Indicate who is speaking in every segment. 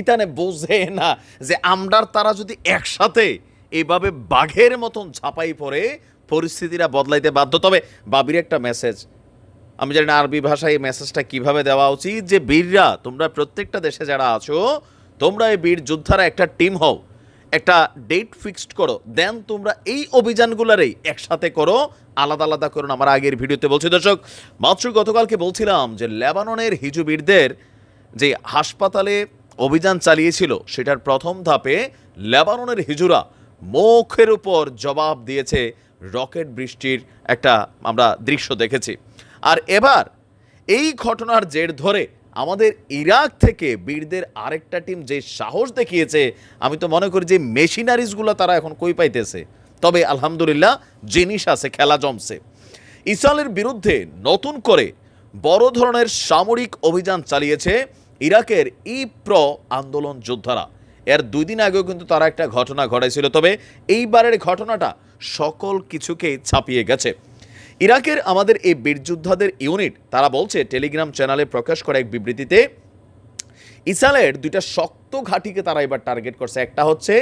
Speaker 1: ইতানে বোঝে না যে আমরার তারা যদি একসাথে এইভাবে বাঘের মতন ঝাঁপাই পড়ে, পরিস্থিতিটা বদলাইতে বাধ্য। তবে বাবির একটা মেসেজ আমি জানি না আরবি ভাষায় এই মেসেজটা কীভাবে দেওয়া উচিত, যে বীররা, তোমরা প্রত্যেকটা দেশে যারা আছো, তোমরা এই বীর যোদ্ধারা একটা টিম হও, একটা ডেট ফিক্সড করো দেন তোমরা এই অভিযানগুলোরই একসাথে করো, আলাদা আলাদা করুন আমার আগের ভিডিওতে বলছি, দর্শক, মাত্র গতকালকে বলছিলাম যে লেবাননের হিজুবীরদের যে হাসপাতালে অভিযান চালিয়েছিল, সেটার প্রথম ধাপে লেবাননের হিজুরা মুখের উপর জবাব দিয়েছে রকেট বৃষ্টির একটা আমরা দৃশ্য দেখেছি। আর এবার এই ঘটনার জের ধরে আমাদের ইরাক থেকে বীরদের আরেকটা টিম যে সাহস দেখিয়েছে, আমি তো মনে করি যে মেশিনারিজগুলো তারা এখন কই পাইতেছে। তবে আলহামদুলিল্লাহ জিনিস আছে, খেলা জমছে। ইসরায়েলের বিরুদ্ধে নতুন করে বড় ধরনের সামরিক অভিযান চালিয়েছে ইরাকের ইপ্র আন্দোলন যোদ্ধারা। এর দুই দিন আগেও কিন্তু তারা একটা ঘটনা ঘটাইছিল, তবে এইবারের ঘটনাটা সকল কিছুকেই ছাপিয়ে গেছে। ইরাকের আমাদের এই বীরযোদ্ধাদের ইউনিট, তারা বলছে, টেলিগ্রাম চ্যানেলে প্রকাশ করা এক বিবৃতিতে, ইসরায়েলের দুইটা শক্ত ঘাঁটিকে তারা এবার টার্গেট করছে। একটা হচ্ছে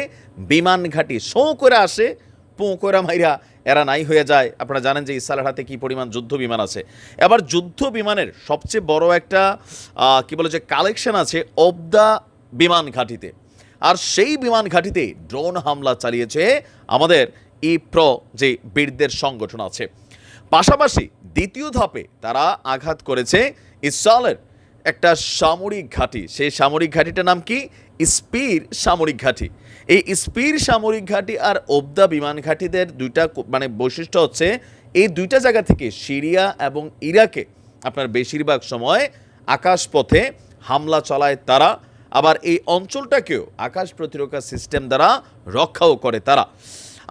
Speaker 1: বিমান ঘাঁটি শো করে আসে, পোঁ করে মাইরা এরা নাই হয়ে যায়। আপনারা জানেন যে ইসরায়েলের হাতে কী পরিমাণ যুদ্ধ বিমান আছে। এবার যুদ্ধ বিমানের সবচেয়ে বড় একটা কি বলে যে কালেকশন আছে অব দ্য বিমান ঘাঁটিতে। আর সেই বিমান ঘাঁটিতে ড্রোন হামলা চালিয়েছে আমাদের ই প্র যে বীরদের সংগঠন আছে। পাশাপাশি দ্বিতীয় ধাপে তারা আঘাত করেছে ইসরায়েলের একটা সামরিক ঘাঁটি। সেই সামরিক ঘাঁটিটার নাম কি? স্পির সামরিক ঘাঁটি। এই স্পির সামরিক ঘাঁটি আর ওবদা বিমান ঘাঁটিদের দুইটা মানে বৈশিষ্ট্য হচ্ছে, এই দুইটা জায়গা থেকে সিরিয়া এবং ইরাকে আপনার বেশিরভাগ সময় আকাশপথে হামলা চালায় তারা, আবার এই অঞ্চলটাকেও আকাশ প্রতিরক্ষা সিস্টেম দ্বারা রক্ষাও করে তারা।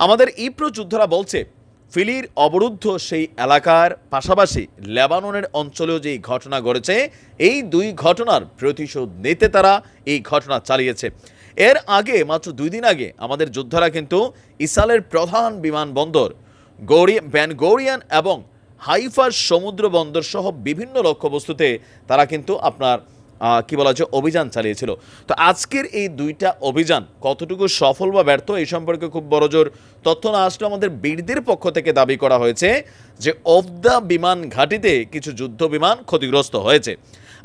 Speaker 1: আমাদের ইপ্রো যোদ্ধারা বলছে ফিলির অবরুদ্ধ সেই এলাকার পাশাপাশি লেবাননের অঞ্চলেও যেই ঘটনা ঘটেছে, এই দুই ঘটনার প্রতিশোধ নিতে তারা এই ঘটনা চালিয়েছে। এর আগে, মাত্র দুই দিন আগে, আমাদের যোদ্ধারা কিন্তু ইসালের প্রধান বিমানবন্দর গৌরি ব্যান গৌরিয়ান এবং হাইফার সমুদ্র বন্দর সহ বিভিন্ন লক্ষ্যবস্তুতে তারা কিন্তু আপনার কি বলা হচ্ছে, অভিযান চালিয়েছিল। তো আজকের এই দুইটা অভিযান কতটুকু সফল বা ব্যর্থ, এই সম্পর্কে খুব বড় জোর তথ্য না আসলে আমাদের বীরদের পক্ষ থেকে দাবি করা হয়েছে যে অফ দ্য বিমান ঘাঁটিতে কিছু যুদ্ধ বিমান ক্ষতিগ্রস্ত হয়েছে।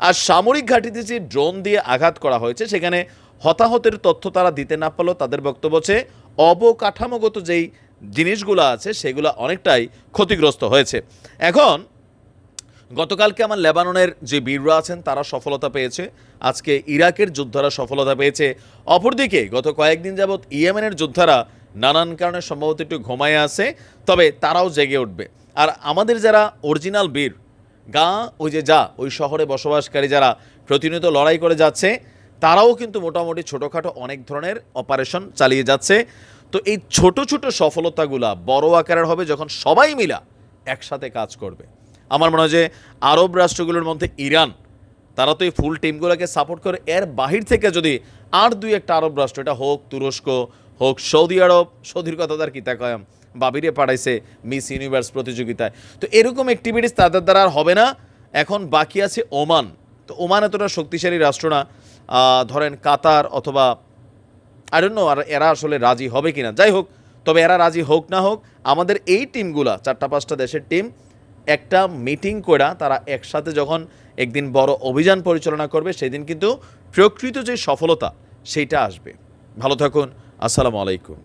Speaker 1: আর সামরিক ঘাঁটিতে যে ড্রোন দিয়ে আঘাত করা হয়েছে, সেখানে হতাহতের তথ্য তারা দিতে না পারলেও তাদের বক্তব্য হচ্ছে, অবকাঠামোগত যেই জিনিসগুলো আছে, সেগুলো অনেকটাই ক্ষতিগ্রস্ত হয়েছে। এখন গতকালকে আমার লেবাননের যে বীররা আছেন, তারা সফলতা পেয়েছে। আজকে ইরাকের যোদ্ধারা সফলতা পেয়েছে। অপরদিকে গত কয়েকদিন যাবৎ ইয়েমেনের যোদ্ধারা নানান কারণে সম্ভবত একটু ঘুমায় আছে, তবে তারাও জেগে উঠবে। আর আমাদের যারা অরিজিনাল বীর, গা, ওই যে যা, ওই শহরে বসবাসকারী যারা প্রতিনিয়ত লড়াই করে যাচ্ছে, তারাও কিন্তু মোটামুটি ছোটোখাটো অনেক ধরনের অপারেশন চালিয়ে যাচ্ছে। তো এই ছোট ছোট সফলতাগুলা বড় আকারের হবে যখন সবাই মিলা একসাথে কাজ করবে। আমার মনে হয় যে আরব রাষ্ট্রগুলোর মধ্যে ইরান, তারা তো এই ফুল টিমগুলোকে সাপোর্ট করে। এর বাহির থেকে যদি আর দুই একটা আরব রাষ্ট্র, এটা হোক তুরস্ক, হোক সৌদি আরব, সৌদির কথা তার কিতা কয়াম বাবিরে পাঠাইছে মিস ইউনিভার্স প্রতিযোগিতায়। তো এরকম অ্যাক্টিভিটিস তাদের দ্বারা আর হবে না। এখন বাকি আছে ওমান। তো ওমান এতটা শক্তিশালী রাষ্ট্র না। ধরেন কাতার অথবা ডোন্ট নো আর এরা আসলে রাজি হবে কিনা। যাই হোক, তবে এরা রাজি হোক না হোক, আমাদের এই টিমগুলা চারটা পাঁচটা দেশের টিম একটা মিটিং করা তারা একসাথে যখন একদিন বড় অভিযান পরিচালনা করবে, সেদিন কিন্তু প্রকৃত যে সফলতা, সেইটা আসবে। ভালো থাকুন, আসসালামু আলাইকুম।